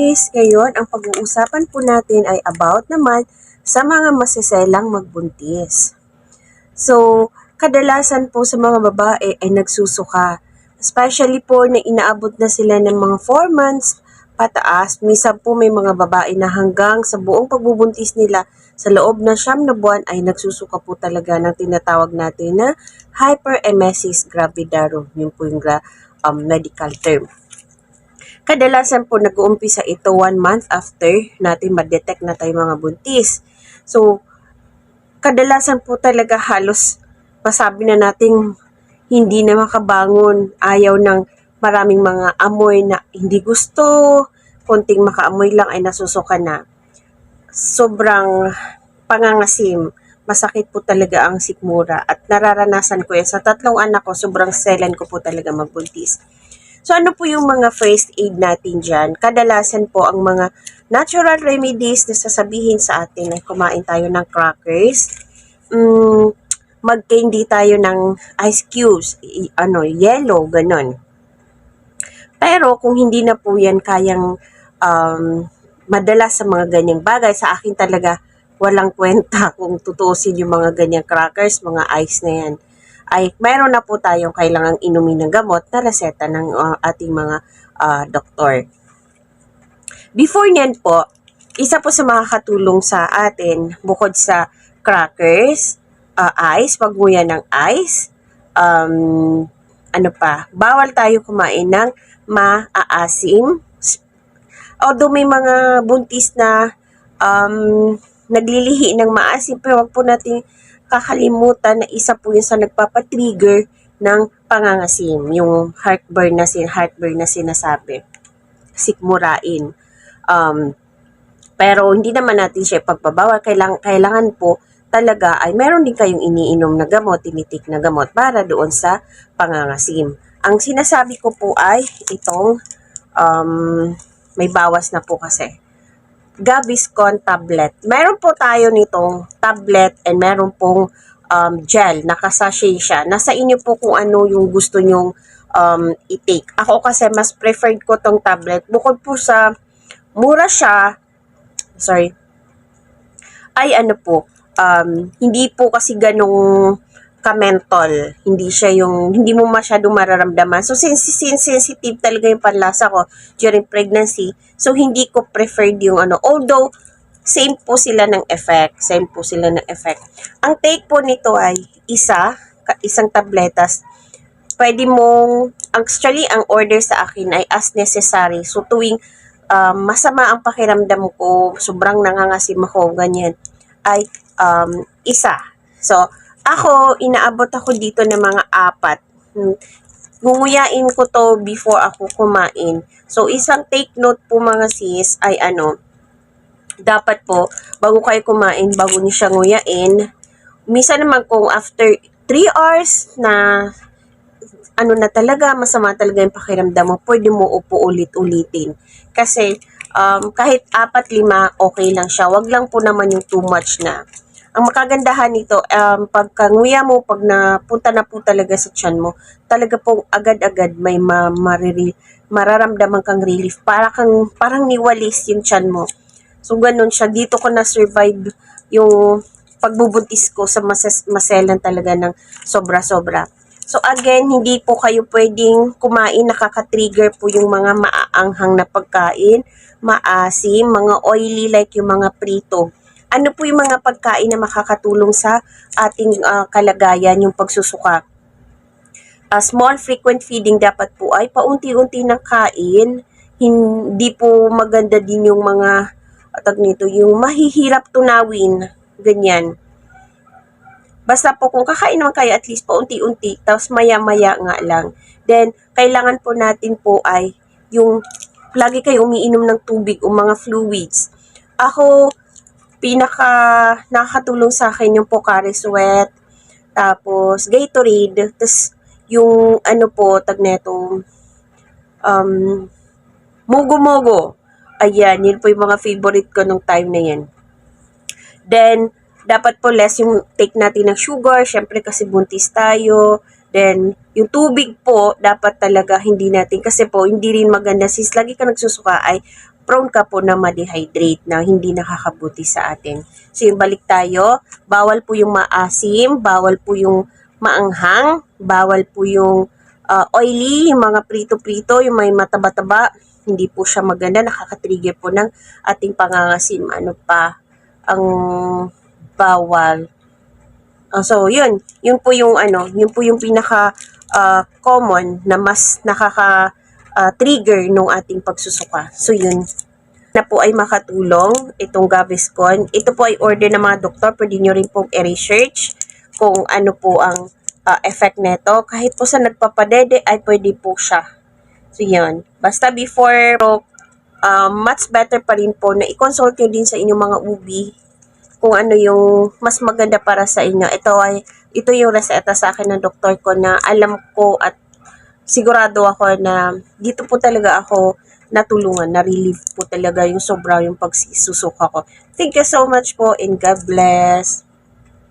Is ngayon, ang pag-uusapan po natin ay about naman sa mga masiselang magbuntis. So, kadalasan po sa mga babae ay nagsusuka. Especially po na inaabot na sila ng mga 4 months pataas. Minsan po may mga babae na hanggang sa buong pagbubuntis nila sa loob ng siyam na buwan ay nagsusuka po talaga ng tinatawag natin na hyperemesis gravidarum. Yun po yung um, medical term. Kadalasan po nag-uumpisa ito one month after natin ma-detect na tayo mga buntis. So, kadalasan po talaga halos masabi na nating hindi na makabangon, ayaw ng maraming mga amoy na hindi gusto, konting makaamoy lang ay nasusuka na. Sobrang pangangasim, masakit po talaga ang sikmura at nararanasan ko yan. Sa tatlong anak ko, sobrang selan ko po talaga magbuntis. So ano po yung mga first aid natin dyan? Kadalasan po ang mga natural remedies na sasabihin sa atin ay kumain tayo ng crackers, mm, mag-candy tayo ng ice cubes, ano, yellow, ganon. Pero kung hindi na po yan kayang um, madalas sa mga ganyang bagay, sa akin talaga walang kwenta kung tutusin yung mga ganyang crackers, mga ice na yan ay mayroon na po tayong kailangang inumin ng gamot na reseta ng uh, ating mga uh, doktor. Before niyan po, isa po sa makakatulong sa atin, bukod sa crackers, uh, ice, pagnguya ng ice, um, ano pa, bawal tayo kumain ng maaasim. Although may mga buntis na um, naglilihi ng maasim, pero wag po natin kakalimutan na isa po yun sa nagpapatrigger ng pangangasim, yung heartburn na, sin heartburn na sinasabi, sikmurain. Um, pero hindi naman natin siya pagpabawal. Kailangan, kailangan po talaga ay meron din kayong iniinom na gamot, tinitik na gamot para doon sa pangangasim. Ang sinasabi ko po ay itong um, may bawas na po kasi. Gaviscon tablet. Meron po tayo nitong tablet and meron pong um, gel. Nakasachet siya. Nasa inyo po kung ano yung gusto nyong um, i-take. Ako kasi mas preferred ko tong tablet. Bukod po sa mura siya, sorry, ay ano po, um, hindi po kasi ganong kamentol. Hindi siya yung, hindi mo masyadong mararamdaman. So, since, since sensitive talaga yung panlasa ko during pregnancy, so hindi ko preferred yung ano. Although, same po sila ng effect. Same po sila ng effect. Ang take po nito ay isa, isang tabletas. Pwede mong, actually, ang order sa akin ay as necessary. So, tuwing um, masama ang pakiramdam ko, sobrang nangangasim ako, ganyan, ay um, isa. So, ako, inaabot ako dito ng mga apat. Hmm. Ko to before ako kumain. So, isang take note po mga sis ay ano, dapat po, bago kayo kumain, bago niyo siya nguyain, misa naman kung after 3 hours na ano na talaga, masama talaga yung pakiramdam mo, pwede mo upo ulit-ulitin. Kasi, um, kahit apat, lima, okay lang siya. Wag lang po naman yung too much na. Ang makagandahan nito, um, pagkanguya mo, pag napunta na po talaga sa tiyan mo, talaga pong agad-agad may ma mariri, mararamdaman kang relief. Para kang, parang niwalis yung tiyan mo. So, ganun siya. Dito ko na-survive yung pagbubuntis ko sa mas maselan talaga ng sobra-sobra. So again, hindi po kayo pwedeng kumain, nakaka-trigger po yung mga maaanghang na pagkain, maasim, mga oily like yung mga prito. Ano po yung mga pagkain na makakatulong sa ating ah, kalagayan, yung pagsusuka? Ah, small frequent feeding dapat po ay paunti-unti ng kain. Hindi po maganda din yung mga atag nito, yung mahihirap tunawin, ganyan. Basta po kung kakain naman kayo at least paunti-unti, tapos maya-maya nga lang. Then, kailangan po natin po ay yung lagi kayo umiinom ng tubig o mga fluids. Ako, pinaka nakakatulong sa akin yung Pocari Sweat, tapos Gatorade, tapos yung ano po, tag neto, um, Mogo-mogo. Ayan, yun po yung mga favorite ko nung time na yan. Then, dapat po less yung take natin ng sugar, syempre kasi buntis tayo. Then, yung tubig po, dapat talaga hindi natin, kasi po, hindi rin maganda, since lagi ka nagsusuka, ay prone ka po na ma-dehydrate na hindi nakakabuti sa atin. So yung balik tayo, bawal po yung maasim, bawal po yung maanghang, bawal po yung ah, oily, yung mga prito-prito, yung may mataba-taba, hindi po siya maganda, nakakatrigger po ng ating pangangasim. Ano pa ang bawal? Ah, so, yun. Yun po yung ano, yun po yung pinaka ah, common na mas nakaka ah, trigger nung ating pagsusuka. So, yun na po ay makatulong itong Gaviscon. Ito po ay order ng mga doktor. Pwede nyo rin pong i-research kung ano po ang ah, effect nito. Kahit po sa nagpapadede ay pwede po siya. So, yun. Basta before, um, much better pa rin po na i-consult nyo din sa inyong mga ubi kung ano yung mas maganda para sa inyo. Ito ay ito yung reseta sa akin ng doktor ko na alam ko at sigurado ako na dito po talaga ako natulungan, na-relieve po talaga yung sobra yung pagsusuka ko. Thank you so much po and God bless.